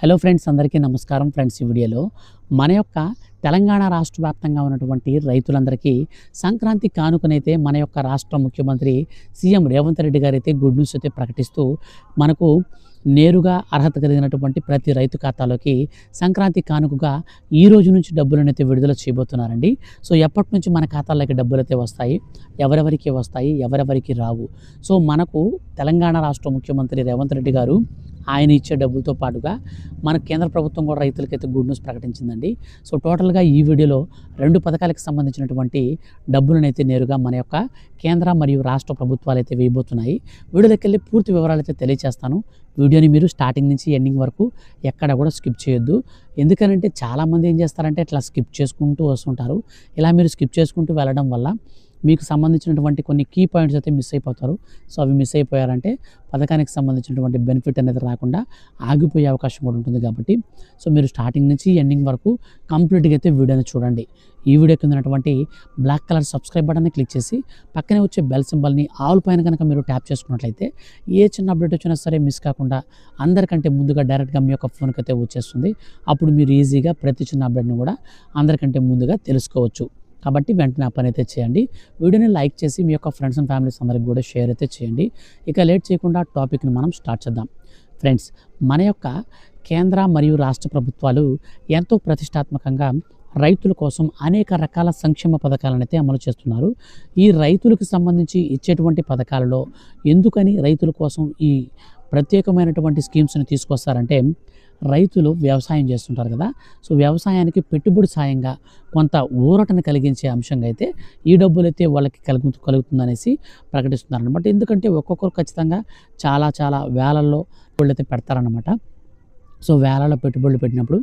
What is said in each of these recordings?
Hello friends అందరికీ నమస్కారం friends ఈ వీడియోలో. మన యొక్క తెలంగాణ రాష్ట్ర వ్యాప్తంగా ఉన్నటువంటి రైతులందరికీ సంక్రాంతి కానుకనైతే మన యొక్క రాష్ట్ర ముఖ్యమంత్రి సీఎం రేవంత్ రెడ్డి గారు అయితే గుడ్ న్యూస్ అయితే ప్రకటిస్తూ మనకు నేరుగా అర్హత కలిగినటువంటి ప్రతి రైతు ఖాతాలోకి సంక్రాంతి కానుకగా ఈ రోజు నుంచి డబ్బులను అయితే విడుదల చేయబోతున్నారండి. సో ఎప్పటి నుంచి మన ఖాతాలోకి డబ్బులు అయితే వస్తాయి? ఎవరెవరికి వస్తాయి? ఎవరెవరికి రావు? సో మనకు తెలంగాణ రాష్ట్ర ముఖ్యమంత్రి రేవంత్ రెడ్డి గారు ఆయన ఇచ్చే డబ్బులతో పాటుగా మన కేంద్ర ప్రభుత్వం కూడా రైతులకైతే గుడ్ న్యూస్ ప్రకటించిందండి. సో టోటల్గా ఈ వీడియోలో రెండు పథకాలకు సంబంధించినటువంటి డబ్బులనైతే నేరుగా మన యొక్క కేంద్ర మరియు రాష్ట్ర ప్రభుత్వాలు అయితే వేయబోతున్నాయి. వీడియోలోకి వెళ్ళి పూర్తి వివరాలు అయితే తెలియజేస్తాను వీడియోని మీరు స్టార్టింగ్ నుంచి ఎండింగ్ వరకు ఎక్కడ కూడా స్కిప్ చేయొద్దు. ఎందుకనంటే చాలామంది ఏం చేస్తారంటే ఇట్లా స్కిప్ చేసుకుంటూ వస్తుంటారు. ఇలా మీరు స్కిప్ చేసుకుంటూ వెళ్ళడం వల్ల మీకు సంబంధించినటువంటి కొన్ని కీ పాయింట్స్ అయితే మిస్ అయిపోతారు. సో అవి మిస్ అయిపోయారంటే పథకానికి సంబంధించినటువంటి బెనిఫిట్ అనేది రాకుండా ఆగిపోయే అవకాశం కూడా ఉంటుంది కాబట్టి సో మీరు స్టార్టింగ్ నుంచి ఎండింగ్ వరకు కంప్లీట్గా అయితే వీడియోని చూడండి. ఈ వీడియో కింద ఉన్నటువంటి బ్లాక్ కలర్ సబ్స్క్రైబ్ బటన్ని క్లిక్ చేసి పక్కనే వచ్చే బెల్ సింబల్ని ఆల్ పైన కనుక మీరు ట్యాప్ చేసుకున్నట్లయితే ఏ చిన్న అప్డేట్ వచ్చినా సరే మిస్ కాకుండా అందరికంటే ముందుగా డైరెక్ట్గా మీ యొక్క ఫోన్కి అయితే వచ్చేస్తుంది. అప్పుడు మీరు ఈజీగా ప్రతి చిన్న అప్డేట్ని కూడా అందరికంటే ముందుగా తెలుసుకోవచ్చు. కాబట్టి వెంటనే ఆ పని అయితే చేయండి. వీడియోని లైక్ చేసి మీ యొక్క ఫ్రెండ్స్ అండ్ ఫ్యామిలీస్ అందరికి కూడా షేర్ అయితే చేయండి. ఇక లేట్ చేయకుండా టాపిక్ని మనం స్టార్ట్ చేద్దాం. ఫ్రెండ్స్ మన యొక్క కేంద్ర మరియు రాష్ట్ర ప్రభుత్వాలు ఎంతో ప్రతిష్టాత్మకంగా రైతుల కోసం అనేక రకాల సంక్షేమ పథకాలను అయితే అమలు చేస్తున్నారు. ఈ రైతులకు సంబంధించి ఇచ్చేటువంటి పథకాలలో ఎందుకని రైతుల కోసం ఈ ప్రత్యేకమైనటువంటి స్కీమ్స్ని తీసుకొస్తారంటే రైతులు వ్యవసాయం చేస్తుంటారు కదా. సో వ్యవసాయానికి పెట్టుబడి సాయంగా కొంత ఊరటను కలిగించే అంశంగా అయితే ఈ డబ్బులు అయితే వాళ్ళకి కలుగు కలుగుతుందనేసి ప్రకటిస్తున్నారు అనమాట ఎందుకంటే ఒక్కొక్కరు ఖచ్చితంగా చాలా చాలా వేలల్లో వాళ్ళు అయితే పెడతారనమాట సో వేలలో పెట్టుబడులు పెట్టినప్పుడు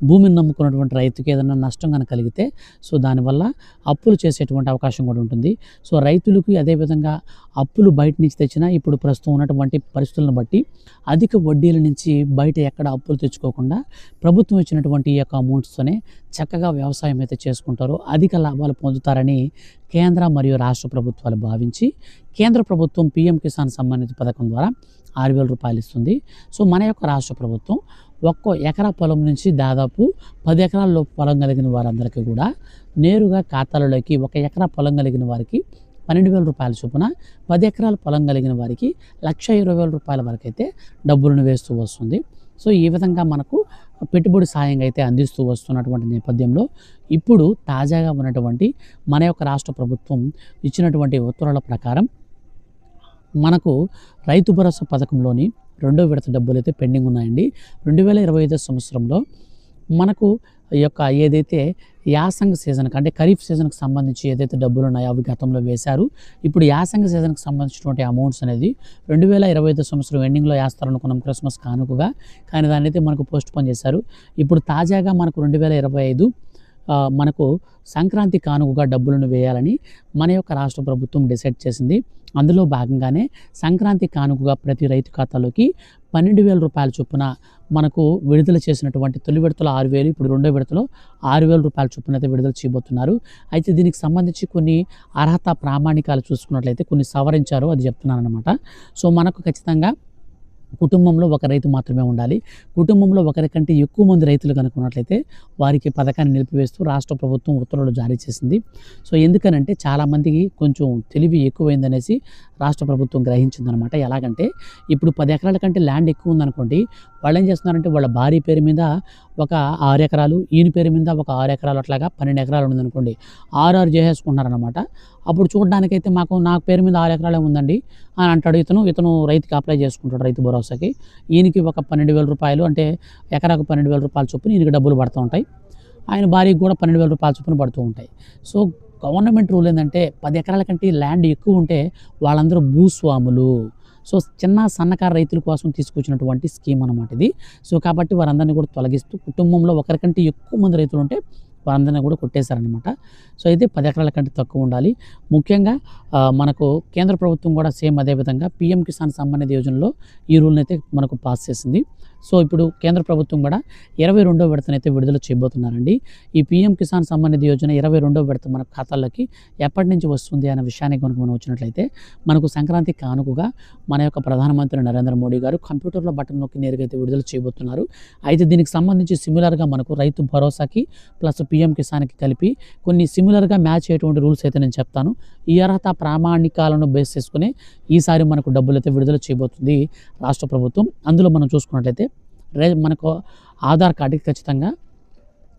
భూమిని నమ్ముకున్నటువంటి రైతుకి ఏదైనా నష్టం కనుక కలిగితే సో దానివల్ల అప్పులు చేసేటువంటి అవకాశం కూడా ఉంటుంది. సో రైతులకు అదేవిధంగా అప్పులు బయట నుంచి తెచ్చినా ఇప్పుడు ప్రస్తుతం ఉన్నటువంటి పరిస్థితులను బట్టి అధిక వడ్డీల నుంచి బయట ఎక్కడ అప్పులు తెచ్చుకోకుండా ప్రభుత్వం ఇచ్చినటువంటి ఈ యొక్క అమౌంట్స్తోనే చక్కగా వ్యవసాయం అయితే చేసుకుంటారో. అధిక లాభాలు పొందుతారని కేంద్ర మరియు రాష్ట్ర ప్రభుత్వాలు భావించి కేంద్ర ప్రభుత్వం పిఎం కిసాన్ సంబంధిత పథకం ద్వారా ఆరు వేల రూపాయలు ఇస్తుంది. సో మన యొక్క రాష్ట్ర ప్రభుత్వం ఒక్కో ఎకరా పొలం నుంచి దాదాపు పది ఎకరాల పొలం కలిగిన వారందరికీ కూడా నేరుగా ఖాతాలలోకి ఒక ఎకరా పొలం కలిగిన వారికి పన్నెండు వేల రూపాయల చొప్పున పది ఎకరాల పొలం కలిగిన వారికి లక్ష ఇరవై వేల రూపాయల వరకు అయితే డబ్బులను వేస్తూ వస్తుంది. సో ఈ విధంగా మనకు పెట్టుబడి సాయంగా అయితే అందిస్తూ వస్తున్నటువంటి నేపథ్యంలో ఇప్పుడు తాజాగా ఉన్నటువంటి మన యొక్క రాష్ట్ర ప్రభుత్వం ఇచ్చినటువంటి ఉత్తర్వుల ప్రకారం మనకు రైతు భరోసా పథకంలోని రెండో విడత డబ్బులు అయితే పెండింగ్ ఉన్నాయండి. రెండు వేల ఇరవై ఐదో సంవత్సరంలో మనకు ఈ యొక్క ఏదైతే యాసంగ సీజన్కి అంటే ఖరీఫ్ సీజన్కి సంబంధించి ఏదైతే డబ్బులు ఉన్నాయో అవి గతంలో వేశారు. ఇప్పుడు యాసంగ సీజన్కి సంబంధించినటువంటి అమౌంట్స్ అనేది రెండు వేల ఇరవై ఐదు సంవత్సరం ఎండింగ్లో వేస్తారనుకున్నాం క్రిస్మస్ కానుకగా. కానీ దాన్ని అయితే మనకు పోస్ట్ పోన్ చేశారు. ఇప్పుడు తాజాగా మనకు రెండు వేల ఇరవై ఐదు మనకు సంక్రాంతి కానుకగా డబ్బులను వేయాలని మన యొక్క రాష్ట్ర ప్రభుత్వం డిసైడ్ చేసింది. అందులో భాగంగానే సంక్రాంతి కానుకగా ప్రతి రైతు ఖాతాలోకి పన్నెండు వేల రూపాయల చొప్పున మనకు విడుదల చేసినటువంటి తొలి విడతలో ఆరు వేలు ఇప్పుడు రెండో విడతలో ఆరు వేల రూపాయల చొప్పున అయితే విడుదల చేయబోతున్నారు. అయితే దీనికి సంబంధించి కొన్ని అర్హత ప్రామాణికాలు చూసుకున్నట్లయితే కొన్ని సవరించారు అది చెప్తున్నాను అనమాట సో మనకు ఖచ్చితంగా కుటుంబంలో ఒక రైతు మాత్రమే ఉండాలి. కుటుంబంలో ఒకరికంటే ఎక్కువ మంది రైతులు కనుక్కున్నట్లయితే వారికి పథకాన్ని నిలిపివేస్తూ రాష్ట్ర ప్రభుత్వం ఉత్తర్వులు జారీ చేసింది. సో ఎందుకనంటే చాలామందికి కొంచెం తెలివి ఎక్కువైందనేసి రాష్ట్ర ప్రభుత్వం గ్రహించిందనమాట. ఎలాగంటే ఇప్పుడు పది ఎకరాల కంటే ల్యాండ్ ఎక్కువ ఉందనుకోండి వాళ్ళు ఏం చేస్తున్నారంటే వాళ్ళ భార్య పేరు మీద ఒక ఆరు ఎకరాలు ఈయన పేరు మీద ఒక ఆరు ఎకరాలు అట్లాగా పన్నెండు ఎకరాలు ఉందనుకోండి ఆరు ఆరు చేసేసుకుంటున్నారనమాట. అప్పుడు చూడడానికైతే మాకు నాకు పేరు మీద ఆరు ఎకరాలే ఉందండి అని అంటాడు ఇతను. ఇతను రైతుకి అప్లై చేసుకుంటాడు రైతు భరోసాకి. ఈయనకి ఒక పన్నెండు వేల రూపాయలు అంటే ఎకరాకు పన్నెండు వేల రూపాయల చొప్పున ఈయనకి డబ్బులు పడుతూ ఉంటాయి. ఆయన భార్యకు కూడా పన్నెండు వేల రూపాయల చొప్పున పడుతూ ఉంటాయి. సో గవర్నమెంట్ రూల్ ఏంటంటే పది ఎకరాల కంటే ల్యాండ్ ఎక్కువ ఉంటే వాళ్ళందరూ భూస్వాములు. సో చిన్న సన్నకారు రైతుల కోసం తీసుకొచ్చినటువంటి స్కీమ్ అనమాట ఇది. సో కాబట్టి వారందరినీ కూడా తొలగిస్తూ కుటుంబంలో ఒకరికంటే ఎక్కువ మంది రైతులు ఉంటే వారందరినీ కూడా కొట్టేశారనమాట సో అయితే పది ఎకరాల కంటే తక్కువ ఉండాలి. ముఖ్యంగా మనకు కేంద్ర ప్రభుత్వం కూడా సేమ్ అదే విధంగా పిఎం కిసాన్ సంబంధిత యోజనలో ఈ రూల్ని అయితే మనకు పాస్ చేసింది. సో ఇప్పుడు కేంద్ర ప్రభుత్వం కూడా ఇరవై రెండో విడతనైతే విడుదల చేయబోతున్నారండి. ఈ పీఎం కిసాన్ సమ్మానిధి యోజన ఇరవై రెండో విడత మన ఖాతాల్లోకి ఎప్పటి నుంచి వస్తుంది అనే విషయాన్ని కనుక మనం వచ్చినట్లయితే మనకు సంక్రాంతి కానుకగా మన యొక్క ప్రధానమంత్రి నరేంద్ర మోడీ గారు కంప్యూటర్ల బటన్ నొక్కి నేరుగా అయితే విడుదల చేయబోతున్నారు. అయితే దీనికి సంబంధించి సిమిలర్గా మనకు రైతు భరోసాకి ప్లస్ పీఎం కిసాన్కి కలిపి కొన్ని సిమిలర్గా మ్యాచ్ అయ్యేటువంటి రూల్స్ అయితే నేను చెప్తాను. ఈ అర్హత ప్రామాణికాలను బేస్ చేసుకుని ఈసారి మనకు డబ్బులు అయితే విడుదల చేయబోతుంది రాష్ట్ర ప్రభుత్వం. అందులో మనం చూసుకున్నట్లయితే రే మనకు ఆధార్ కార్డుకి ఖచ్చితంగా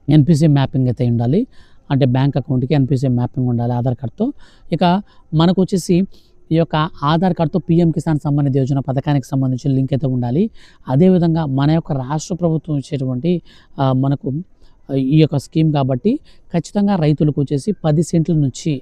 ఎన్పిసి మ్యాపింగ్ అయితే ఉండాలి. అంటే బ్యాంక్ అకౌంట్కి ఎన్పిసి మ్యాపింగ్ ఉండాలి ఆధార్ కార్డ్తో. ఇక మనకు వచ్చేసి ఈ యొక్క ఆధార్ కార్డ్తో పీఎం కిసాన్ సంబంధిత యోజన పథకానికి సంబంధించిన లింక్ అయితే ఉండాలి. అదేవిధంగా మన యొక్క రాష్ట్ర ప్రభుత్వం ఇచ్చేటువంటి మనకు ఈ యొక్క స్కీమ్ కాబట్టి ఖచ్చితంగా రైతులకు వచ్చేసి పది సెంట్ల నుంచి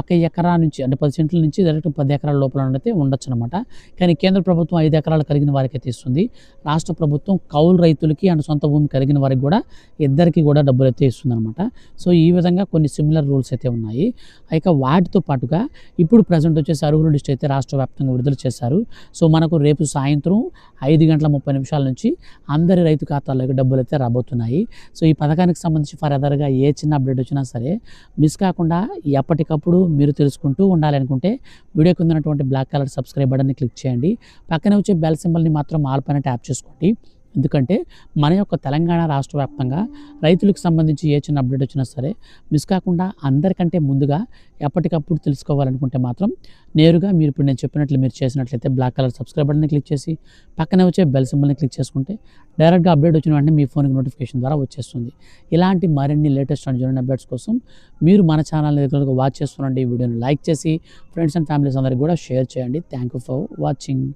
ఒక ఎకరా నుంచి అంటే పది సెంట్ల నుంచి డైరెక్ట్ పది ఎకరాల లోపల అయితే ఉండొచ్చు అనమాట కానీ కేంద్ర ప్రభుత్వం ఐదు ఎకరాలు కలిగిన వారికి అయితే ఇస్తుంది రాష్ట్ర ప్రభుత్వం కౌలు రైతులకి అండ్ సొంత భూమి కలిగిన వారికి కూడా ఇద్దరికి కూడా డబ్బులు అయితే ఇస్తుంది అనమాట సో ఈ విధంగా కొన్ని సిమిలర్ రూల్స్ అయితే ఉన్నాయి. ఇక వాటితో పాటుగా ఇప్పుడు ప్రజెంట్ వచ్చేసి అర్హుల లిస్ట్ అయితే రాష్ట్ర వ్యాప్తంగా విడుదల చేశారు. సో మనకు రేపు సాయంత్రం ఐదు గంటల ముప్పై నిమిషాల నుంచి అందరి రైతు ఖాతాల్లోకి డబ్బులు అయితే రాబోతున్నాయి. సో ఈ పథకానికి సంబంధించి ఫర్దర్గా ఏ చిన్న అప్డేట్ వచ్చినా సరే మిస్ కాకుండా ఎప్పటికప్పుడు మీరు తెలుసుకుంటూ ఉండాలనుకుంటే వీడియో కింద ఉన్నటువంటి బ్లాక్ కలర్ సబ్స్క్రైబ్ బటన్ని క్లిక్ చేయండి. పక్కనే వచ్చే బెల్ సింబల్ని మాత్రం ఆల్ పైన ట్యాప్ చేసుకోండి. ఎందుకంటే మన యొక్క తెలంగాణ రాష్ట్ర వ్యాప్తంగా రైతులకు సంబంధించి ఏ చిన్న అప్డేట్ వచ్చినా సరే మిస్ కాకుండా అందరికంటే ముందుగా ఎప్పటికప్పుడు తెలుసుకోవాలనుకుంటే మాత్రం నేరుగా మీరు ఇప్పుడు నేను చెప్పినట్లు మీరు చేసినట్లయితే బ్లాక్ కలర్ సబ్స్క్రైబ్ బటన్ని క్లిక్ చేసి పక్కనే వచ్చే బెల్ సింబల్ని క్లిక్ చేసుకుంటే డైరెక్ట్గా అప్డేట్ వచ్చిన వెంటనే మీ ఫోన్కి నోటిఫికేషన్ ద్వారా వచ్చేస్తుంది. ఇలాంటి మరిన్ని లేటెస్ట్ అండ్ జూనియర్ అప్డేట్స్ కోసం మీరు మన ఛానల్ని రెగ్యులర్గా వాచ్ చేస్తుండండి ఈ వీడియోని లైక్ చేసి ఫ్రెండ్స్ అండ్ ఫ్యామిలీస్ అందరికీ కూడా షేర్ చేయండి. Thank you for watching